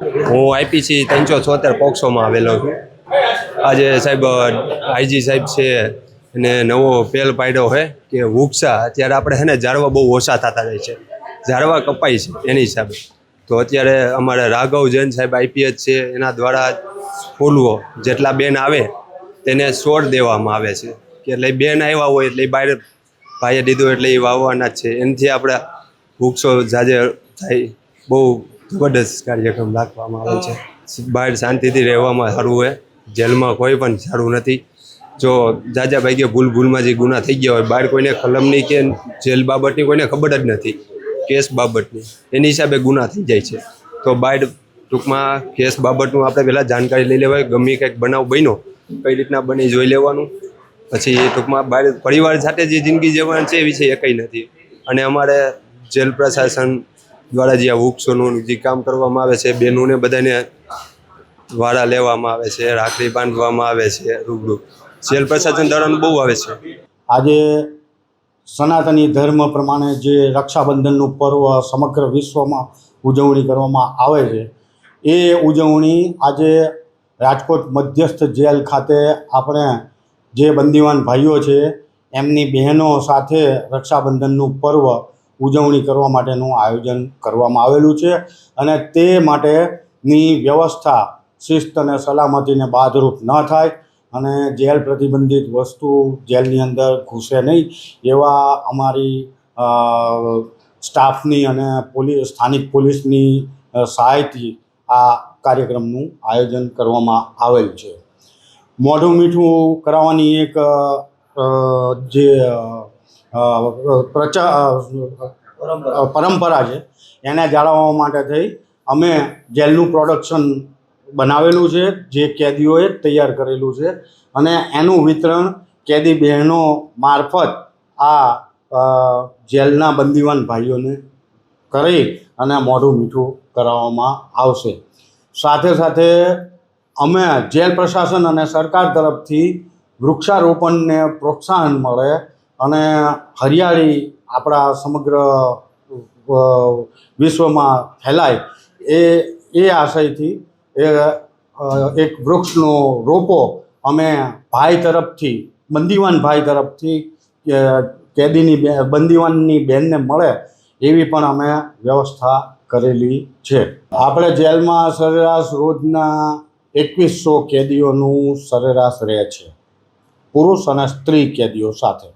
હું આઈપીસી ત્રણસો છોતેર પોક્સોમાં આવેલો છું. આજે સાહેબ આઈજી સાહેબ છે અને નવો પેલ પાડ્યો છે કે વૃક્ષા અત્યારે આપણે છે ને ઝાડવા બહુ ઓછા થતા જાય છે. ઝાડવા કપાય છે એની હિસાબે. તો અત્યારે અમારે રાઘવ જૈન સાહેબ આઈપીએચ છે, એના દ્વારા ફૂલવો જેટલા બેન આવે તેને છોડ દેવામાં આવે છે. કે એટલે બેન આવ્યા હોય એટલે બહાર ભાઈએ દીધું એટલે એ વાવવાના જ છે. એનાથી આપણા વૃક્ષો જાજે થાય બહુ જબરદસ્ત કાર્યક્રમ રાખવામાં આવે છે. બહાર શાંતિથી રહેવામાં સારું હોય. જેલમાં કોઈ પણ સારું નથી. જો જાજા ભાઈ કે ભૂલ ભૂલમાં જે ગુના થઈ ગયા હોય, બહાર કોઈને કલમની કે જેલ બાબતની કોઈને ખબર જ નથી. કેસ બાબતની. એની હિસાબે ગુના થઈ જાય છે. તો બહાર ટૂંકમાં કેસ બાબતનું આપણે પહેલાં જાણકારી લઈ લેવાય. ગમે કંઈક બનાવ બન્યો, કઈ રીતના બની જોઈ લેવાનું. પછી ટૂંકમાં બહાર પરિવાર સાથે જે જિંદગી જીવવાની છે એ વિશે એ કંઈ નથી. અને અમારે જેલ પ્રશાસન દ્વારા જે આ વૃક્ષોનું જે કામ કરવામાં આવે છે બહેનોને બધાને વાળા લેવામાં આવે છે, રાખડી બાંધવામાં આવે છે, રૂબરૂ. જેલ પ્રશાસન દ્વારા બહુ આવે છે. આજે સનાતની ધર્મ પ્રમાણે જે રક્ષાબંધનનું પર્વ સમગ્ર વિશ્વમાં ઉજવણી કરવામાં આવે છે, એ ઉજવણી આજે રાજકોટ મધ્યસ્થ જેલ ખાતે આપણે જે બંદીવાન ભાઈઓ છે, એમની બહેનો સાથે રક્ષાબંધનનું પર્વ ઉજવણી કરવા માટેનું આયોજન કરવામાં આવેલું છે અને તે માટેની વ્યવસ્થા શિસ્ત અને સલામતીને બાદરૂપ ન થાય અને જેલ પ્રતિબંધિત વસ્તુ જેલની અંદર ઘૂસે નહીં એવા અમારી સ્ટાફની અને પોલીસ સ્થાનિક પોલીસની સહાયથી આ કાર્યક્રમનું આયોજન કરવામાં આવેલ છે. મોઢું મીઠું કરાવવાની એક જે પરંપરા છે. એને જાળવવા માટે થઈ અમે જેલનું પ્રોડક્શન બનાવેલું છે, જે કેદીઓએ તૈયાર કરેલું છે. અને એનું વિતરણ કેદી બહેનો મારફત આ જેલના બંદીવાન ભાઈઓને કરી અને મોઢું મીઠું કરાવવામાં આવશે. સાથે સાથે અમે જેલ પ્રશાસન અને સરકાર તરફથી વૃક્ષારોપણને પ્રોત્સાહન મળે અને હરિયાળી આપણા સમગ્ર વિશ્વમાં ફેલાય, એ એ આશયથી, એ એક વૃક્ષનો રોપો અમે ભાઈ તરફથી, બંદીવાન ભાઈ તરફથી કેદીની બંદીવાનની બેનને મળે એવી પણ અમે વ્યવસ્થા કરેલી છે. આપણે જેલમાં સરેરાશ રોજના એકવીસો કેદીઓનું સરેરાશ રહે છે. પુરુષ અને સ્ત્રી કેદીઓ સાથે.